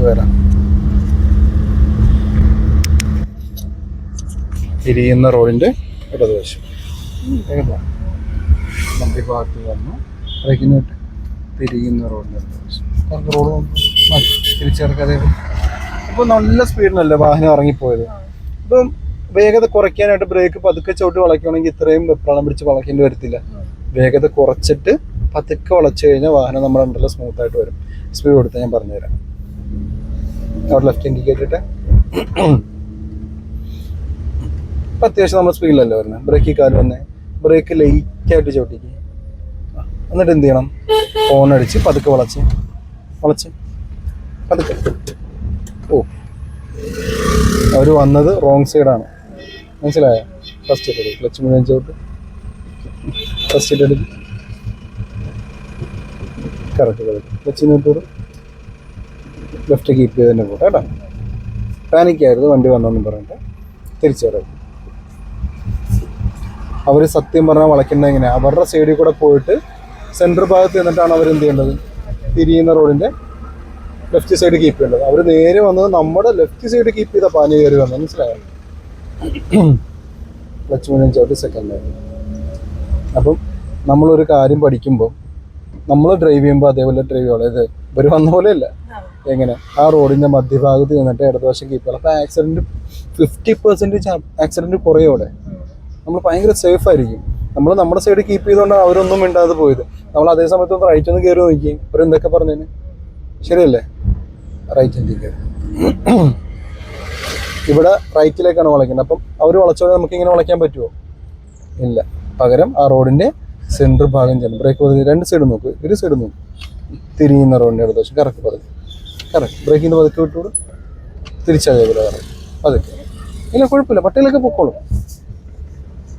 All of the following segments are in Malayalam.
ലെഫ്റ്റ് വരാം തിരിയുന്ന റോഡിന്റെ ഇടതുവശം. ഭാഗത്ത് വന്നു ബ്രേക്കിനോട്ട് തിരിയുന്ന റോഡിന്റെ ഇടതുവശം. റോഡ് മതി. തിരിച്ചിറക്കാതെ ഇപ്പോൾ നല്ല സ്പീഡിനല്ലേ വാഹനം ഇറങ്ങിപ്പോയത്? ഇപ്പം വേഗത കുറയ്ക്കാനായിട്ട് ബ്രേക്ക് പതുക്കെ ചോട്ട് വളയ്ക്കുകയാണെങ്കിൽ ഇത്രയും വെപ്രാളം പിടിച്ച് വളയ്ക്കേണ്ടി വരത്തില്ല. വേഗത കുറച്ചിട്ട് പതുക്കെ വളച്ചു കഴിഞ്ഞാൽ വാഹനം നമ്മുടെ അണ്ടറിൽ സ്മൂത്ത് ആയിട്ട് വരും. സ്പീഡ് കൊടുത്താൽ ഞാൻ പറഞ്ഞുതരാം. അവിടെ ലെഫ്റ്റ് ഇൻഡിക്കേറ്റ് ഇട്ട്. അത്യാവശ്യം നമ്മൾ സ്പീഡിലല്ലേ വരുന്നത് ബ്രേക്കിൽ കാൽ വന്നേ. ബ്രേക്ക് ലൈറ്റായിട്ട് ചവിട്ടിക്ക്. എന്നിട്ട് എന്ത് ചെയ്യണം? ഫോൺ അടിച്ച് പതുക്കെ വളച്ച്. വളച്ച്. പതുക്കെ. ഓ. അവർ വന്നത് റോങ് സൈഡാണ് മനസ്സിലായോ? ഫസ്റ്റ് ഇട്ട് ക്ലച്ച് മുഴുവൻ ചവിട്ട്. ഫസ്റ്റ് ഇട്ട് എടുക്കും. കറക്റ്റ് കറക്റ്റ് ക്ലച്ചിന് വിട്ടോട് ലെഫ്റ്റ് കീപ്പ് ചെയ്ത് തന്നെ പോട്ടെ കേട്ടോ പാനിക്കായിരുന്നു വണ്ടി വന്നതെന്ന് പറഞ്ഞിട്ട് തിരിച്ചു അവർ സത്യം പറഞ്ഞാൽ വളയ്ക്കുന്നത് എങ്ങനെയാണ് അവരുടെ സൈഡിൽ കൂടെ പോയിട്ട് സെന്റർ ഭാഗത്ത് നിന്നിട്ടാണ് അവർ എന്ത് ചെയ്യേണ്ടത്? തിരിയുന്ന റോഡിന്റെ ലെഫ്റ്റ് സൈഡ് കീപ്പ് ചെയ്യേണ്ടത്. അവർ നേരെ വന്നത് നമ്മുടെ ലെഫ്റ്റ് സൈഡ് കീപ്പ് ചെയ്ത പാനി കയറി വന്നത്. മനസ്സിലായോ? ക്ലച്ച് മുഴുവൻ ചവിട്ടി സെക്കൻഡ് അപ്പം നമ്മളൊരു കാര്യം പഠിക്കുമ്പോൾ നമ്മൾ ഡ്രൈവ് ചെയ്യുമ്പോൾ അതേപോലെ ഡ്രൈവ് ചെയ്യുള്ളൂ ഇത് ഇവർ വന്ന പോലെയല്ല. എങ്ങനെ? ആ റോഡിന്റെ മധ്യഭാഗത്ത് നിന്നിട്ട് ഇടതുവശം കീപ്പ് ചെയ്യണം. അപ്പോൾ ആക്സിഡന്റ് ഫിഫ്റ്റി പെർസെന്റേജ് ആക്സിഡന്റ് കുറയോടെ നമ്മൾ ഭയങ്കര സേഫ് ആയിരിക്കും. നമ്മൾ നമ്മുടെ സൈഡ് കീപ്പ് ചെയ്തുകൊണ്ടാണ് അവരൊന്നും മിണ്ടാതെ പോയത്. നമ്മൾ അതേ സമയത്ത് ഒന്ന് റൈറ്റ് ഒന്ന് കയറി നോക്കി അവരെന്തൊക്കെ പറഞ്ഞേന്? ശരിയല്ലേ? റൈറ്റ് കയറി ഇവിടെ റൈറ്റിലേക്കാണ് വളയ്ക്കുന്നത്. അപ്പം അവർ വളച്ചോടെ നമുക്ക് ഇങ്ങനെ വളയ്ക്കാൻ പറ്റുമോ ഇല്ല. പകരം ആ റോഡിന്റെ സെന്റർ ഭാഗം ചെയ്യണം ബ്രേക്ക് പതുക്കെ രണ്ട് സൈഡ് നോക്ക്. ഒരു സൈഡ് നോക്ക്. തിരിയുന്ന റോഡിന്റെ വെച്ച് കറക്റ്റ് പതുക്കെ കറക്റ്റ് ബ്രേക്കിൽ നിന്ന് പതുക്കെ തിരിച്ചതേ പോലെ കറക്റ്റ് പതുക്കെ. ഇല്ല കുഴപ്പമില്ല. പട്ടികളൊക്കെ പൊക്കോളും.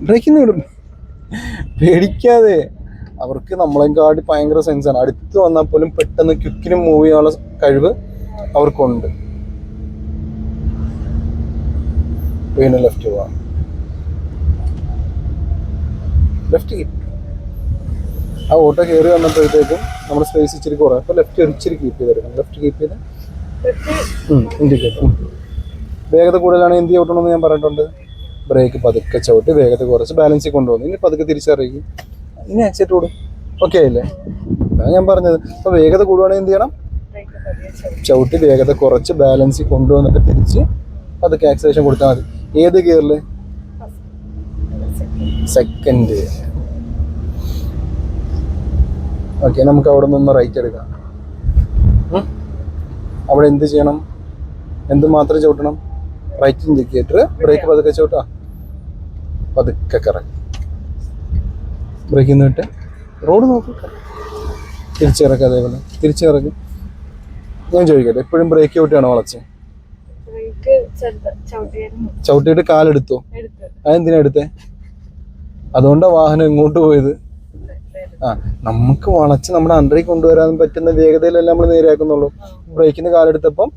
ബ്രേക്കിൽ നിന്ന് വിടും. പേടിക്കാതെ. അവർക്ക് നമ്മളെയും കാട്ടി ഭയങ്കര സെൻസാണ് അടുത്ത് വന്നാൽ പോലും പെട്ടെന്ന് ക്വിക്കിന് മൂവ് ചെയ്യാനുള്ള കഴിവ് അവർക്കുണ്ട്. പിന്നെ ലെഫ്റ്റ് പോവാം. ലെഫ്റ്റ് ആ ഓട്ടോ കയറി വന്നപ്പോഴത്തേക്കും നമ്മുടെ സ്പേസ് ഇച്ചിരി കുറവ്. അപ്പോൾ ലെഫ്റ്റ് ഇച്ചിരി കീപ്പ് ചെയ്തെടുക്കണം. ലെഫ്റ്റ് കീപ്പ് ചെയ്ത് ഇൻഡിക്കേറ്റർ വേഗത കൂടുതലാണ് എന്ത് ചവിട്ടണമെന്ന് ഞാൻ പറഞ്ഞിട്ടുണ്ട്. ബ്രേക്ക് പതുക്കെ ചവിട്ടി വേഗത കുറച്ച് ബാലൻസിൽ കൊണ്ടുപോകുന്നു ഇനി പതുക്കെ തിരിച്ചറിയിക്കും. ഇനി ആക്സിഡന്റ് കൂടും ഓക്കെ ആയില്ലേ? അതാണ് ഞാൻ പറഞ്ഞത്. അപ്പോൾ വേഗത കൂടുവാണെങ്കിൽ എന്ത് ചെയ്യണം? ചവിട്ടി വേഗത കുറച്ച് ബാലൻസിൽ കൊണ്ടുവന്നിട്ട് തിരിച്ച് പതുക്കെ ആക്സിലേഷൻ കൊടുത്താൽ മതി. ഏത് ഗിയറിൽ സെക്കൻഡ് ഓക്കെ നമുക്ക് അവിടെ നിന്ന് റൈറ്റ് എടുക്കാം. അവിടെ എന്ത് ചെയ്യണം? എന്ത് മാത്രം ചവിട്ടണം? റൈറ്റ് ഇൻഡിക്കേറ്റർ ബ്രേക്ക് പതുക്കെ ചവിട്ടാ. പതുക്കെ കറക്റ്റ് ബ്രേക്കിൽ നിന്ന് വിട്ട് റോഡ് നോക്ക്. തിരിച്ചിറക്കുക അതേപോലെ. തിരിച്ചിറക്കും. ഞാൻ ചോദിക്കട്ടെ എപ്പോഴും ബ്രേക്ക് ചവിട്ടിയാണോ വളച്ച്? ചവിട്ടിയിട്ട് കാലെടുത്തോ? അതെന്തിനാ എടുത്തേ? അതുകൊണ്ടാണ് വാഹനം ഇങ്ങോട്ട് പോയത്? നമുക്ക് വളച്ച് നമ്മുടെ അണ്ടറിൽ കൊണ്ടുവരാൻ പറ്റുന്ന വേഗതയിലല്ല നമ്മൾ നേരെയാക്കുന്നുള്ളൂ. ബ്രേക്കിന് കാലെടുത്തപ്പം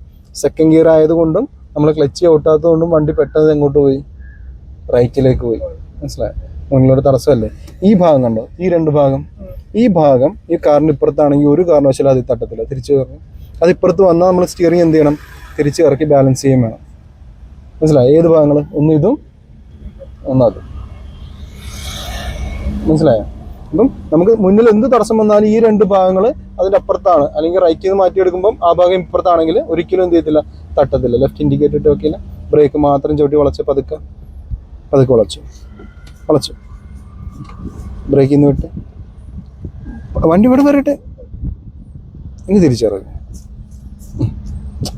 സെക്കൻഡ് ഗിയർ ആയതുകൊണ്ടും നമ്മൾ ക്ലച്ച് ഔട്ടാത്തതുകൊണ്ടും വണ്ടി പെട്ടെന്ന് എങ്ങോട്ട് പോയി? റൈറ്റിലേക്ക് പോയി. മനസ്സിലായി? മുന്നിലൊരു തടസ്സമല്ലേ? ഈ ഭാഗം കണ്ടോ? ഈ രണ്ട് ഭാഗം. ഈ ഭാഗം ഈ കാറിന് ഇപ്പുറത്താണെങ്കിൽ ഒരു കാരണവശാലും അത് തട്ടത്തില്ല. തിരിച്ചു കയറണം അത് ഇപ്പുറത്ത് വന്നാൽ നമ്മൾ സ്റ്റിയറിംഗ് എന്ത് ചെയ്യണം? തിരിച്ച് ഇറക്കി ബാലൻസ് ചെയ്യും വേണം. മനസ്സിലായി? ഏത് ഭാഗങ്ങൾ ഒന്ന് ഇതും ഒന്ന് മനസ്സിലായോ? അപ്പം നമുക്ക് മുന്നിൽ എന്ത് തടസ്സം വന്നാലും ഈ രണ്ട് ഭാഗങ്ങൾ അതിന്റെ അപ്പുറത്താണ്. അല്ലെങ്കിൽ റൈറ്റിൽ നിന്ന് മാറ്റിയെടുക്കുമ്പം ആ ഭാഗം ഇപ്പുറത്താണെങ്കിൽ ഒരിക്കലും എന്ത് ചെയ്യത്തില്ല തട്ടത്തില്ല. ലെഫ്റ്റ് ഇൻഡിക്കേറ്റർ ഇട്ട് വെക്കില്ല ബ്രേക്ക് മാത്രം ചവിട്ടി വളച്ച് പതുക്കെ പതുക്കെ വളച്ചു. വളച്ചു. ബ്രേക്കിൽ നിന്ന് വിട്ട്. വണ്ടി ഇവിടെ വരട്ടെ. ഇനി തിരിച്ചിറങ്ങി.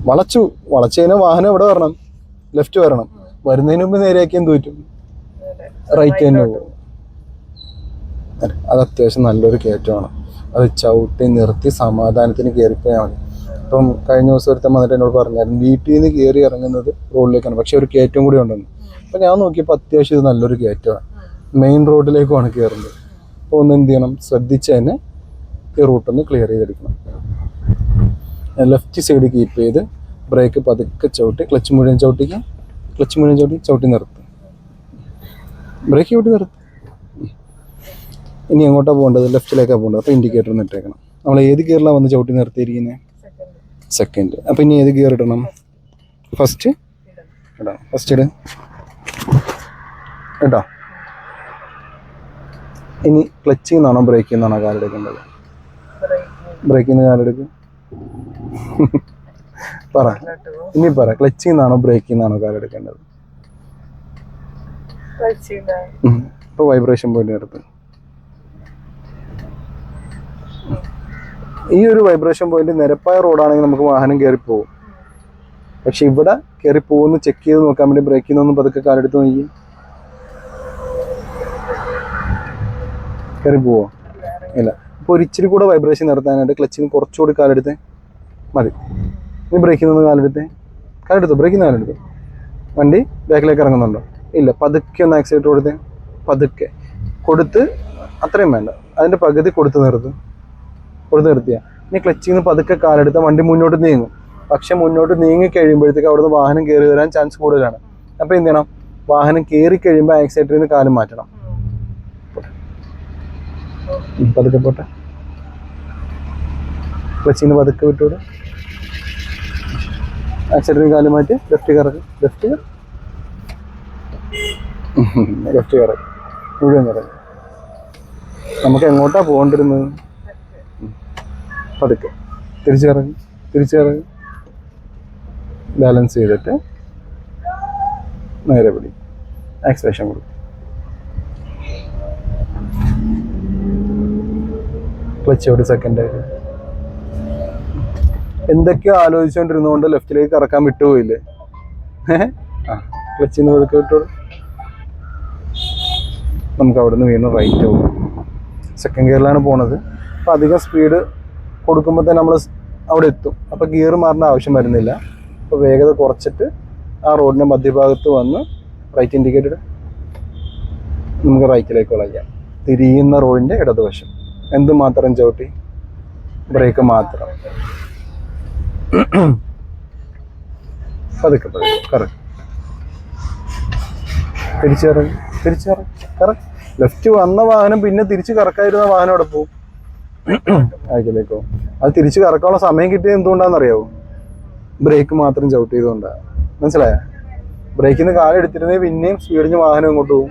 വളച്ചു. വളച്ചു കഴിഞ്ഞാൽ വാഹനം ഇവിടെ വരണം? ലെഫ്റ്റ് വരണം. വരുന്നതിന് മുമ്പ് നേരെയാക്കി എന്ത് പറ്റും? റൈറ്റ് തന്നെ പോകും അതെ, അത് അത്യാവശ്യം നല്ലൊരു കയറ്റമാണ്. അത് ചവിട്ടി നിർത്തി സമാധാനത്തിന് കയറിപ്പോയാൽ മതി. ഇപ്പം കഴിഞ്ഞ ദിവസം ഒരുത്തം വന്നിട്ട് എന്നോട് പറഞ്ഞായിരുന്നു വീട്ടിൽ നിന്ന് കയറി ഇറങ്ങുന്നത് റോഡിലേക്കാണ്. പക്ഷെ ഒരു കയറ്റം കൂടി ഉണ്ടെന്ന്. അപ്പം ഞാൻ നോക്കിയപ്പോൾ അത്യാവശ്യം ഇത് നല്ലൊരു കയറ്റമാണ്. മെയിൻ റോഡിലേക്കുമാണ് കയറുന്നത്. അപ്പോൾ ഒന്ന് എന്ത് ചെയ്യണം? ശ്രദ്ധിച്ച് തന്നെ ഈ റൂട്ടൊന്ന് ക്ലിയർ ചെയ്തെടുക്കണം. ലെഫ്റ്റ് സൈഡ് കീപ്പ് ചെയ്ത് ബ്രേക്ക് പതുക്കെ ചവിട്ടി ക്ലച്ച് മുഴുവൻ ചവിട്ടിക്കാം. ക്ലച്ച് മുഴുവൻ ചവിട്ടി ചവിട്ടി നിർത്തും. ബ്രേക്ക് ചവിട്ടി നിർത്തും. ഇനി എങ്ങോട്ടാ പോകേണ്ടത്? ലെഫ്റ്റിലേക്കാണ് പോകേണ്ടത്. അപ്പോൾ ഇൻഡിക്കേറ്റർ ഒന്ന് ഇട്ടേക്കണം. നമ്മൾ ഏത് ഗിയറിലാണ് വന്ന് ചവിട്ടി നിർത്തിയിരിക്കുന്നത് സെക്കൻഡ് സെക്കൻഡ് അപ്പം ഇനി ഏത് ഗിയർ ഇടണം? ഫസ്റ്റ് ഇടാം ഫസ്റ്റ് ഇട്. കേട്ടോ ഇനി ക്ലച്ചിൽ നിന്നാണോ ബ്രേക്കിൽ നിന്നാണോ കാലെടുക്കേണ്ടത് ബ്രേക്കിൽ നിന്ന് കാലെടുക്കും പറ. ഇനി പറ. ക്ലച്ചിൽ നിന്നാണോ ബ്രേക്കിൽ നിന്നാണോ കാലെടുക്കേണ്ടത് ഇപ്പോൾ വൈബ്രേഷൻ പോയിന്റ് എടുത്ത്. ഈ ഒരു വൈബ്രേഷൻ പോയിന്റ് നിരപ്പായ റോഡാണെങ്കിൽ നമുക്ക് വാഹനം കയറി പോകും പക്ഷെ ഇവിടെ കയറി പോകുമെന്ന് ചെക്ക് ചെയ്ത് നോക്കാൻ വേണ്ടി ബ്രേക്കിൽ നിന്നൊന്നും പതുക്കെ കാലെടുത്ത് നോക്കി. കയറി പോവോ? ഇല്ല. ഇപ്പൊ ഒരു ഇച്ചിരി കൂടെ വൈബ്രേഷൻ നിർത്താനായിട്ട് ക്ലച്ചിന് കുറച്ചുകൂടി കാലെടുത്ത്. മതി. ഇനി ബ്രേക്കിൽ നിന്ന് കാലെടുത്ത്. കാലെടുത്തു? ബ്രേക്കിൽ നിന്ന് കാലെടുത്തു? വണ്ടി ബാക്കിലേക്ക് ഇറങ്ങുന്നുണ്ടോ? ഇല്ല. പതുക്കെ ഒന്ന് ആക്സിലേറ്റർ കൊടുത്ത്. പതുക്കെ. കൊടുത്ത് അത്രയും വേണ്ട. അതിന്റെ പകുതി കൊടുത്ത് നിർത്തും. കൊടുത്ത് നിർത്തിയ. ഇനി ക്ലച്ചിൽ നിന്ന് പതുക്കെ കാലെടുത്ത വണ്ടി മുന്നോട്ട് നീങ്ങും. പക്ഷെ മുന്നോട്ട് നീങ്ങി കഴിയുമ്പോഴത്തേക്ക് അവിടുന്ന് വാഹനം കയറി വരാൻ ചാൻസ് കൂടുതലാണ്. അപ്പോൾ എന്ത് ചെയ്യണം? വാഹനം കയറി കഴിയുമ്പോൾ ആക്സിലേറ്ററിൽ നിന്ന് കാലം മാറ്റണം. പതുക്കെ പോട്ടെ. ക്ലച്ച് നിന്ന് പതുക്കെ വിട്ടോട്. ആക്സിലേറ്ററിൽ കാലം മാറ്റി ലെഫ്റ്റ് കറക്ക് ലെഫ്റ്റ് ലെഫ്റ്റ് കറക്ക് മുഴുവൻ കറക്ക് നമുക്ക് എങ്ങോട്ടാ പോകേണ്ടിരുന്നത്. പതുക്കെ. തിരിച്ചിറങ്ങി തിരിച്ചിറങ്ങി. ബാലൻസ് ചെയ്തിട്ട് നേരെ പിടി. ആക്സിലേഷൻ കൊടുക്കും. ക്ലച്ച് ഒരു സെക്കൻഡ് ആയിട്ട്? എന്തൊക്കെയോ ആലോചിച്ചുകൊണ്ടിരുന്നുകൊണ്ട് ലെഫ്റ്റിലേക്ക് കറക്കാൻ വിട്ടുപോയില്ലേ? ആ ക്ലച്ചിൽ നിന്ന് പതുക്കെ വിട്ടോളൂ. നമുക്ക് അവിടെ നിന്ന് വീണ്ടും റൈറ്റ് പോകും സെക്കൻഡ് ഗിയറിലാണ് പോണത്. അപ്പോൾ അധികം സ്പീഡ് കൊടുക്കുമ്പോൾ തന്നെ നമ്മൾ അവിടെ എത്തും. അപ്പോൾ ഗിയർ മാറേണ്ട ആവശ്യം വരുന്നില്ല. അപ്പോൾ വേഗത കുറച്ചിട്ട് ആ റോഡിന്റെ മധ്യഭാഗത്ത് വന്ന് റൈറ്റ് ഇൻഡിക്കേറ്റർ നമുക്ക് റൈറ്റിലേക്ക് വളയ്ക്കാം തിരിയുന്ന റോഡിന്റെ ഇടതുവശം. എന്ത് മാത്രം ചവിട്ടി? ബ്രേക്ക് മാത്രം. പതുക്കെ പതുക്കെ. കറക്റ്റ് തിരിച്ചിറങ്ങി തിരിച്ചിറങ്ങി കറക്റ്റ് ലെഫ്റ്റ് വന്ന വാഹനം പിന്നെ തിരിച്ച് കറക്കായിരുന്ന വാഹനം അവിടെ പോകും? ആയിക്കലേക്കോ അത് തിരിച്ചു കറക്കാനുള്ള സമയം കിട്ടിയത് എന്തുകൊണ്ടാണെന്നറിയാവോ? ബ്രേക്ക് മാത്രം ചവിട്ട് ചെയ്തുകൊണ്ടാണ് മനസ്സിലായ? ബ്രേക്കിന്ന് കാലെടുത്തിരുന്നേ പിന്നെയും സ്പീഡിന് വാഹനം ഇങ്ങോട്ട് പോകും?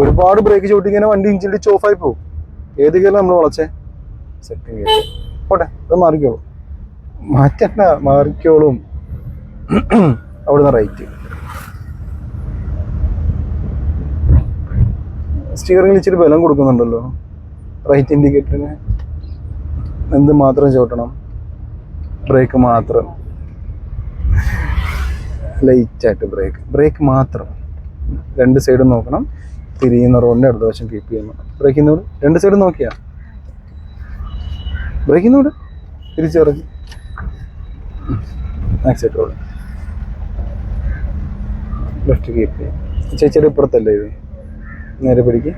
ഒരുപാട് ബ്രേക്ക് ചവിട്ടി ഇങ്ങനെ വണ്ടി ഓഫ് ആയി പോകും. ഏത് ഗിയറിലാണ് നമ്മൾ വളച്ചേ? സെക്കൻഡ് ഗിയർ പോട്ടെ അത് മാറിക്കോളും. മാറ്റണ്ട മാറിക്കോളും. അവിടുന്ന് റൈറ്റ് സ്റ്റിയറിംഗിൽ ഇച്ചിരി ബലം കൊടുക്കുന്നുണ്ടല്ലോ. റൈറ്റ് ഇൻഡിക്കേറ്ററിന് എന്ത് മാത്രം ചവിട്ടണം? ബ്രേക്ക് മാത്രം. ലൈറ്റായിട്ട് ബ്രേക്ക്. ബ്രേക്ക് മാത്രം. രണ്ട് സൈഡും നോക്കണം. തിരിയുന്ന റോഡിന്റെ അടുത്ത വശം കീപ്പ് ചെയ്യണം ബ്രേക്കിന്നോട് രണ്ട് സൈഡും നോക്കിയാ? ബ്രേക്കിന്നോട് തിരിച്ചിറങ്ങി ആക്സിഡന്റ് ലെഫ്റ്റ് കീപ്പ് ചെയ്യാം ചേച്ചിയുടെ ഇപ്പുറത്തല്ലേ ഇത്? നേരെ പിടിക്ക്.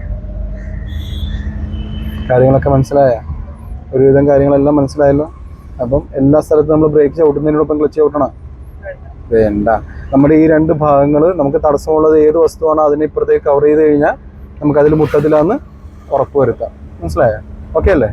കാര്യങ്ങളൊക്കെ മനസ്സിലായ. ഒരുവിധം കാര്യങ്ങളെല്ലാം മനസ്സിലായല്ലോ. അപ്പം എല്ലാ സ്ഥലത്തും നമ്മൾ ബ്രേക്ക് ചവിട്ടുന്നതിനോടൊപ്പം ക്ലച്ച് ചവിട്ടണം. വേണ്ട. നമ്മുടെ ഈ രണ്ട് ഭാഗങ്ങൾ നമുക്ക് തടസ്സമുള്ളത് ഏത് വസ്തുവാണോ അതിനെ ഇപ്പുറത്തേക്ക് കവർ ചെയ്ത് കഴിഞ്ഞാൽ നമുക്കതിൽ മുട്ടത്തിലാന്ന് ഉറപ്പ് വരുത്താം. മനസ്സിലായോ? ഓക്കെ അല്ലേ?